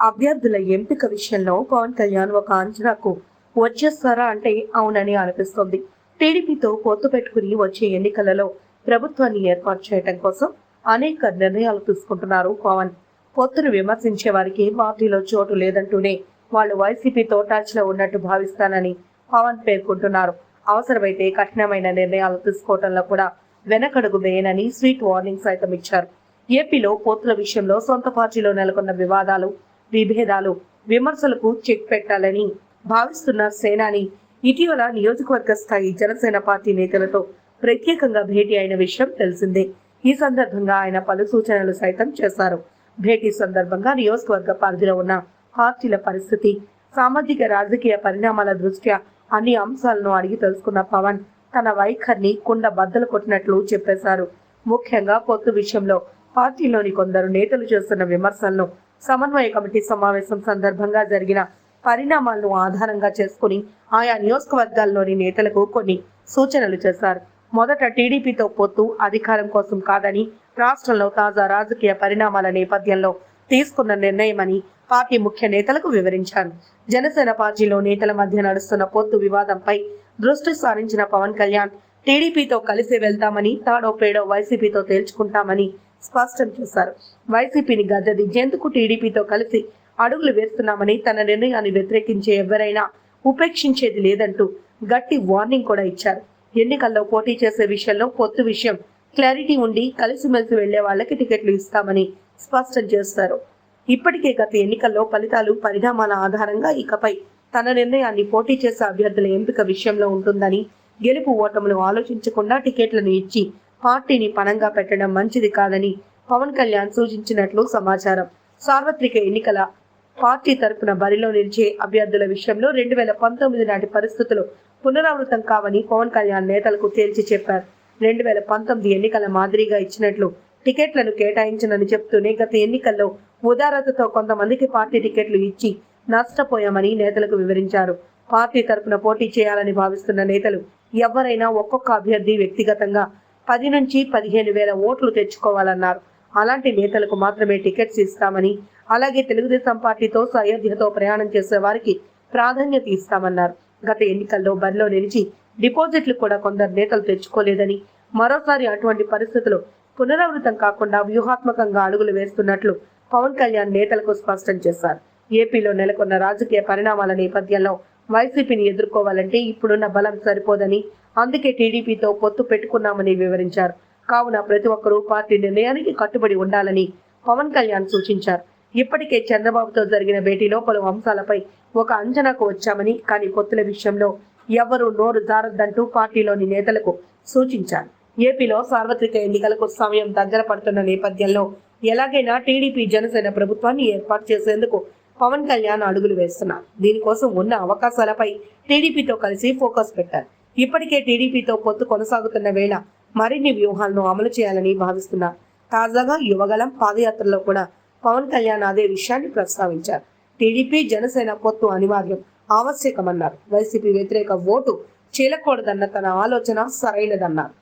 అభ్యర్థుల ఎంపిక విషయంలో పవన్ కళ్యాణ్ ఒక అంచనాకు వచ్చేస్తారా అంటే అవునని అనిపిస్తోంది. టీడీపీతో పొత్తు పెట్టుకుని వచ్చే ఎన్నికలలో ప్రభుత్వాన్ని ఏర్పాటు చేయడం కోసం అనేక నిర్ణయాలు తీసుకుంటున్నారు పవన్. పొత్తును విమర్శించే వారికి పార్టీలో చోటు లేదంటూనే వాళ్ళు వైసీపీతో టచ్లో ఉన్నట్టు భావిస్తానని పవన్ పేర్కొంటున్నారు. అవసరమైతే కఠినమైన నిర్ణయాలు తీసుకోవడంలో కూడా వెనకడుగు వేయనని స్వీట్ వార్నింగ్ సైతం ఇచ్చారు. ఏపీలో పొత్తుల విషయంలో సొంత పార్టీలో నెలకొన్న వివాదాలు విభేదాలు విమర్శలకు చెక్ పెట్టాలని భావిస్తున్న సేనాని ఇటీవల నియోజకవర్గ స్థాయి జనసేన పార్టీ నేతలతో ప్రత్యేకంగా భేటీ అయిన విషయం తెలిసిందే. ఈ సందర్భంగా ఆయన పలు సూచనలు సైతం చేశారు. భేటీ సందర్భంగా నియోజకవర్గ పరిధిలో ఉన్న పార్టీల పరిస్థితి సామాజిక రాజకీయ పరిణామాల దృష్ట్యా అన్ని అంశాలను అడిగి తెలుసుకున్న పవన్ తన వైఖరిని కుండ బద్దలు కొట్టినట్లు చెప్పేశారు. ముఖ్యంగా పొత్తు విషయంలో పార్టీలోని కొందరు నేతలు చేస్తున్న విమర్శలను సమన్వయ కమిటీ సమావేశం సందర్భంగా జరిగిన పరిణామాలను ఆధారంగా చేసుకుని ఆయా నియోజకవర్గాల్లోని నేతలకు కొన్ని సూచనలు చేశారు. మొదట టీడీపీతో పొత్తు అధికారం కోసం కాదని రాష్ట్రంలో తాజా రాజకీయ పరిణామాల నేపథ్యంలో తీసుకున్న నిర్ణయమని పార్టీ ముఖ్య నేతలకు వివరించారు. జనసేన పార్టీలో నేతల మధ్య నడుస్తున్న పొత్తు వివాదంపై దృష్టి సారించిన పవన్ కళ్యాణ్ టీడీపీతో కలిసి వెళ్తామని తాడో పేడో వైసీపీతో తేల్చుకుంటామని స్పష్టం చేశారు. వైసీపీని గద్దెదించేందుకు టీడీపీతో కలిసి అడుగులు వేస్తున్నామని తన నిర్ణయాన్ని వ్యతిరేకించే ఎవరైనా ఉపేక్షించేది లేదంటూ గట్టి వార్నింగ్ కూడా ఇచ్చారు. ఎన్నికల్లో పోటీ చేసే విషయంలో పొత్తు విషయం. క్లారిటీ ఉండి కలిసిమెలిసి వెళ్ళే వాళ్ళకి టికెట్లు ఇస్తామని స్పష్టం చేస్తారు. ఇప్పటికే గత ఎన్నికల్లో ఫలితాలు పరిణామాల ఆధారంగా ఇకపై తన నిర్ణయాన్ని పోటీ చేసే అభ్యర్థుల ఎంపిక విషయంలో ఉంటుందని గెలుపు ఓటములు ఆలోచించకుండా టికెట్లను ఇచ్చి పార్టీని పణంగా పెట్టడం మంచిది కాదని పవన్ కళ్యాణ్ సూచించినట్లు సమాచారం. సార్వత్రిక ఎన్నికల పార్టీ తరపున బరిలో నిలిచే అభ్యర్థుల విషయంలో రెండు వేల పంతొమ్మిది నాటి పరిస్థితులు పునరావృతం కావని పవన్ కళ్యాణ్ నేతలకు తేల్చి చెప్పారు. రెండు వేల పంతొమ్మిది ఎన్నికల మాదిరిగా ఇచ్చినట్లు టికెట్లను కేటాయించనని చెప్తూనే గత ఎన్నికల్లో ఉదారతతో కొంతమందికి పార్టీ టికెట్లు ఇచ్చి నష్టపోయామని నేతలకు వివరించారు. పార్టీ తరపున పోటీ చేయాలని భావిస్తున్న నేతలు ఎవరైనా ఒక్కొక్క అభ్యర్థి వ్యక్తిగతంగా పది నుంచి పదిహేను వేల ఓట్లు తెచ్చుకోవాలన్నారు. అలాంటి నేతలకు మాత్రమే టికెట్స్ ఇస్తామని అలాగే తెలుగుదేశం పార్టీతో సయోధ్యతో ప్రయాణం చేసే వారికి ప్రాధాన్యత ఇస్తామన్నారు. గత ఎన్నికల్లో బరిలో నిలిచి డిపాజిట్లు కూడా కొందరు నేతలు తెచ్చుకోలేదని మరోసారి అటువంటి పరిస్థితులు పునరావృతం కాకుండా వ్యూహాత్మకంగా అడుగులు వేస్తున్నట్లు పవన్ కళ్యాణ్ నేతలకు స్పష్టం చేశారు. ఏపీలో నెలకొన్న రాజకీయ పరిణామాల నేపథ్యంలో వైసీపీని ఎదుర్కోవాలంటే ఇప్పుడున్న బలం సరిపోదని అందుకే టీడీపీతో పొత్తు పెట్టుకున్నామని వివరించారు. కావున ప్రతి ఒక్కరూ పార్టీ నిర్ణయానికి కట్టుబడి ఉండాలని పవన్ కళ్యాణ్ సూచించారు. ఇప్పటికే చంద్రబాబుతో జరిగిన భేటీలో పలు అంశాలపై ఒక అంచనాకు వచ్చామని కానీ పొత్తుల విషయంలో ఎవరూ నోరు జారద్దంటూ పార్టీలోని నేతలకు సూచించారు. ఏపీలో సార్వత్రిక ఎన్నికలకు సమయం దగ్గర పడుతున్న నేపథ్యంలో ఎలాగైనా టీడీపీ జనసేన ప్రభుత్వాన్ని ఏర్పాటు చేసేందుకు పవన్ కళ్యాణ్ అడుగులు వేస్తున్నారు దీనికోసం ఉన్న అవకాశాలపై టీడీపీతో కలిసి ఫోకస్ పెట్టారు. ఇప్పటికే టీడీపీతో పొత్తు కొనసాగుతున్న వేళ మరిన్ని వ్యూహాలను అమలు చేయాలని భావిస్తున్నారు తాజాగా యువగలం పాదయాత్రలో కూడా పవన్ కళ్యాణ్ అదే విషయాన్ని ప్రస్తావించారు. టీడీపీ జనసేన పొత్తు అనివార్యం ఆవశ్యకమన్నారు. వైసీపీ వ్యతిరేక ఓటు చీలకూడదన్న తన ఆలోచన సరైనదన్నారు.